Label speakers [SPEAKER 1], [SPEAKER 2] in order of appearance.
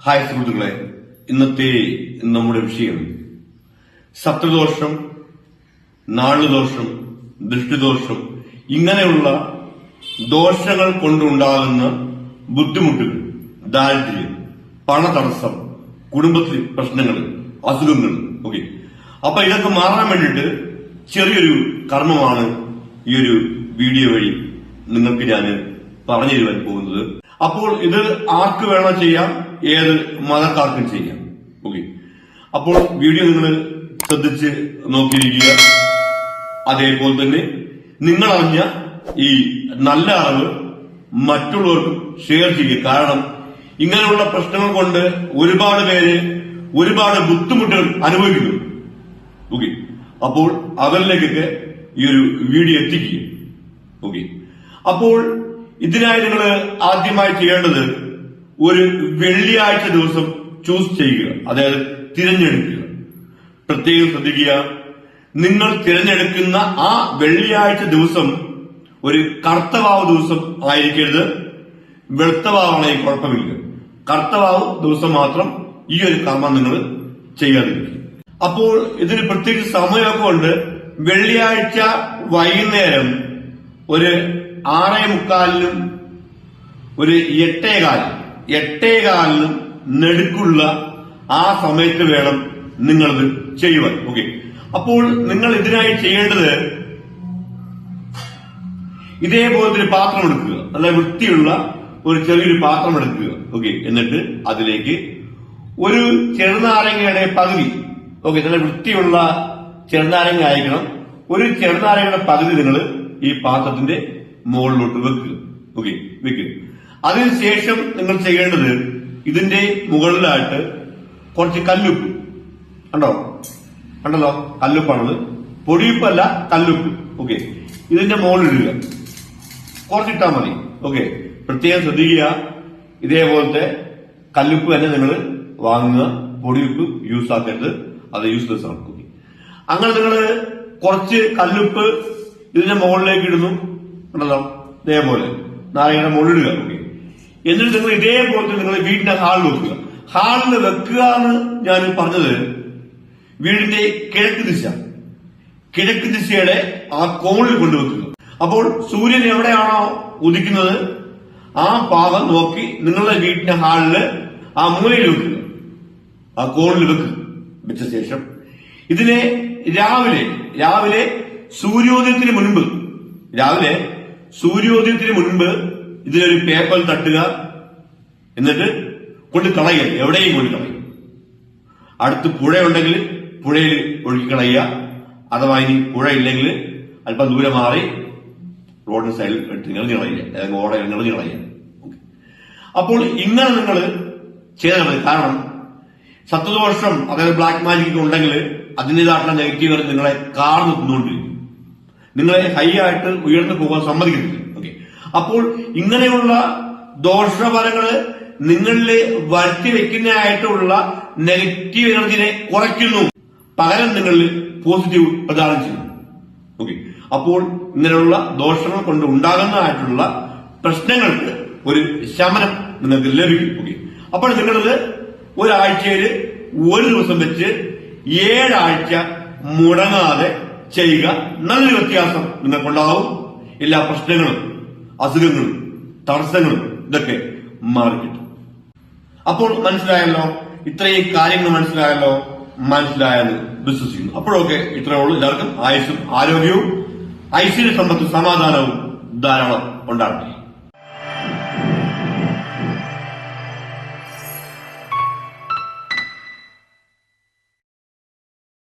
[SPEAKER 1] Hi സുഹൃത്തുക്കളെ ഇന്നത്തെ നമ്മുടെ വിഷയം സപ്തദോഷം നാളുദോഷം ദൃഷ്ടിദോഷം ഇങ്ങനെയുള്ള ദോഷങ്ങൾ കൊണ്ടുണ്ടാകുന്ന ബുദ്ധിമുട്ടുകൾ ദാരിദ്ര്യം പണതടസ്സം കുടുംബത്തിൽ പ്രശ്നങ്ങൾ അസുഖങ്ങൾ ഓക്കെ അപ്പൊ ഇതൊക്കെ മാറാൻ വേണ്ടിയിട്ട് ചെറിയൊരു കർമ്മമാണ് ഈ ഒരു വീഡിയോ വഴി നിങ്ങൾക്ക് ഞാൻ പറഞ്ഞു തരുവാൻ പോകുന്നത്. അപ്പോൾ ഇത് ആർക്ക് വേണോ ചെയ്യാം ഏത് മതക്കാർക്കും ചെയ്യാം. ഓക്കെ അപ്പോൾ വീഡിയോ നിങ്ങൾ ശ്രദ്ധിച്ച് നോക്കിയിരിക്കുക. അതേപോലെ തന്നെ നിങ്ങൾ അറിഞ്ഞ ഈ നല്ല അറിവ് മറ്റുള്ളവർക്കും ഷെയർ ചെയ്യുക. കാരണം ഇങ്ങനെയുള്ള പ്രശ്നങ്ങൾ കൊണ്ട് ഒരുപാട് പേര് ഒരുപാട് ബുദ്ധിമുട്ടുകൾ അനുഭവിക്കുന്നു. ഓക്കെ അപ്പോൾ അവരിലേക്കൊക്കെ ഈ ഒരു വീഡിയോ എത്തിക്കുക ഓക്കെ അപ്പോൾ ഇതിനായി നിങ്ങൾ ആദ്യമായി ചെയ്യേണ്ടത് ഒരു വെള്ളിയാഴ്ച ദിവസം ചൂസ് ചെയ്യുക അതായത് തിരഞ്ഞെടുക്കുക. പ്രത്യേകം ശ്രദ്ധിക്കുക നിങ്ങൾ തിരഞ്ഞെടുക്കുന്ന ആ വെള്ളിയാഴ്ച ദിവസം ഒരു കർത്തവാവ് ദിവസം ആയിരിക്കരുത്. വെളുത്തവാവാണെങ്കിൽ കുഴപ്പമില്ല. കർത്തവാവ് ദിവസം മാത്രം ഈ ഒരു കർമ്മം നിങ്ങൾ ചെയ്യാതിരിക്കും അപ്പോൾ ഇതിന് പ്രത്യേകിച്ച് സമയമൊക്കെ ഉണ്ട്. വെള്ളിയാഴ്ച വൈകുന്നേരം ഒരു ആറേ മുക്കാലിനും ഒരു എട്ടേകാൽ എട്ടേകാലിനും നെടുക്കുള്ള ആ സമയത്ത് വേണം നിങ്ങളത് ചെയ്യുവാൻ. ഓക്കെ അപ്പോൾ നിങ്ങൾ ഇതിനായി ചെയ്യേണ്ടത്? ഇതേപോലത്തെ ഒരു പാത്രം എടുക്കുക. നല്ല വൃത്തിയുള്ള ഒരു ചെറിയൊരു പാത്രം എടുക്കുക. ഓക്കെ എന്നിട്ട് അതിലേക്ക് ഒരു ചെറുനാരങ്ങയുടെ പകുതി. ഓക്കെ നല്ല വൃത്തിയുള്ള ചെറുനാരങ്ങ ആയിരിക്കണം ഒരു ചെറുനാരങ്ങയുടെ പകുതി നിങ്ങൾ ഈ പാത്രത്തിന്റെ മുകളിലോട്ട് വെക്കുക ഓക്കെ വെക്കുക അതിനുശേഷം നിങ്ങൾ ചെയ്യേണ്ടത് ഇതിന്റെ മുകളിലായിട്ട് കുറച്ച് കല്ലുപ്പ്. കണ്ടോ? കണ്ടല്ലോ? കല്ലുപ്പാണത്. പൊടിയുപ്പല്ല കല്ലുപ്പ്. ഓക്കെ ഇതിന്റെ മുകളിലിടുക. കുറച്ചിട്ടാ മതി. ഓക്കെ പ്രത്യേകം ശ്രദ്ധിക്കുക. ഇതേപോലത്തെ കല്ലുപ്പ് തന്നെ നിങ്ങൾ വാങ്ങുക. പൊടിയുപ്പ് യൂസ് ആക്കരുത്. അത് യൂസ്ലെസ് ആണ്. അങ്ങനെ നിങ്ങൾ കുറച്ച് കല്ലുപ്പ് ഇതിന്റെ മുകളിലേക്ക് ഇടുന്നു. ഉണ്ടല്ലോ ഇതേപോലെ. നാരായണ മുകളിടുക ഓക്കെ എന്നിട്ട് നിങ്ങൾ ഇതേപോലത്തെ നിങ്ങൾ വീടിന്റെ ഹാളിൽ വെക്കുക. ഹാളിൽ വെക്കുക എന്ന് ഞാൻ പറഞ്ഞത് വീടിന്റെ കിഴക്ക് ദിശ. കിഴക്ക് ദിശയുടെ ആ കോണിൽ കൊണ്ടുവെക്കുക. അപ്പോൾ സൂര്യൻ എവിടെയാണോ ഉദിക്കുന്നത്? ആ ഭാഗം നോക്കി നിങ്ങളുടെ വീടിന്റെ ഹാളിൽ ആ മൂലയിൽ വെക്കുക. ആ കോണിൽ വെക്കുക. വെച്ച ശേഷം ഇതിനെ രാവിലെ രാവിലെ സൂര്യോദയത്തിന് മുൻപ് രാവിലെ സൂര്യോദയത്തിന് മുൻപ് ഇതിലൊരു പേപ്പർ തട്ടുക. എന്നിട്ട് കൊണ്ട് കളയുക. എവിടെയും കൊണ്ട് കളയുക. അടുത്ത് പുഴയുണ്ടെങ്കിൽ പുഴയിൽ ഒഴുക്കിക്കളയുക അഥവാ ഇനി പുഴ ഇല്ലെങ്കിൽ അല്പം ദൂരെ മാറി റോഡിന് സൈഡിൽ എടുത്ത് നിങ്ങൾ കളയുക. അല്ലെങ്കിൽ ഓടയിൽ നിറഞ്ഞു കളയുക. അപ്പോൾ ഇങ്ങനെ നിങ്ങൾ ചെയ്താൽ കാരണം സത്വദോഷം അതായത് ബ്ലാക്ക് മാജിക് ഉണ്ടെങ്കിൽ അതിന്റെതായിട്ടുള്ള നെഗറ്റീവ് നിങ്ങളെ കാർന്ന് തിന്നുകൊണ്ടിരിക്കും നിങ്ങളെ ഹൈ ആയിട്ട് ഉയർന്നു പോകാൻ സമ്മതിക്കുന്നില്ല. ഓക്കെ അപ്പോൾ ഇങ്ങനെയുള്ള ദോഷഫലങ്ങൾ നിങ്ങളിൽ വരുത്തി വെക്കുന്നതായിട്ടുള്ള നെഗറ്റീവ് എനർജിനെ കുറയ്ക്കുന്നു. പകരം നിങ്ങളിൽ പോസിറ്റീവ് പ്രദാനം ചെയ്യുന്നു. ഓക്കെ അപ്പോൾ ഇങ്ങനെയുള്ള ദോഷങ്ങൾ കൊണ്ട് ഉണ്ടാകുന്നതായിട്ടുള്ള പ്രശ്നങ്ങൾക്ക് ഒരു ശമനം നിങ്ങൾക്ക് ലഭിക്കും. ഓക്കെ അപ്പോൾ നിങ്ങളത് ഒരാഴ്ചയിൽ ഒരു ദിവസം വെച്ച് ഏഴാഴ്ച മുടങ്ങാതെ ചെയ്യുക നല്ലൊരു വ്യത്യാസം നിങ്ങൾക്കുണ്ടാവും. എല്ലാ പ്രശ്നങ്ങളും അസുഖങ്ങളും തടസ്സങ്ങളും ഇതൊക്കെ മാറിക്കിട്ടും. അപ്പോൾ മനസ്സിലായല്ലോ? ഇത്രയും കാര്യങ്ങൾ മനസ്സിലായല്ലോ? മനസ്സിലായെന്ന് വിശ്വസിക്കുന്നു. അപ്പോഴൊക്കെ ഇത്രയേ ഉള്ളൂ. എല്ലാവർക്കും ആയുസും ആരോഗ്യവും ഐശ്വര്യ സമ്പത്തും സമാധാനവും ധാരാളം ഉണ്ടാകട്ടെ.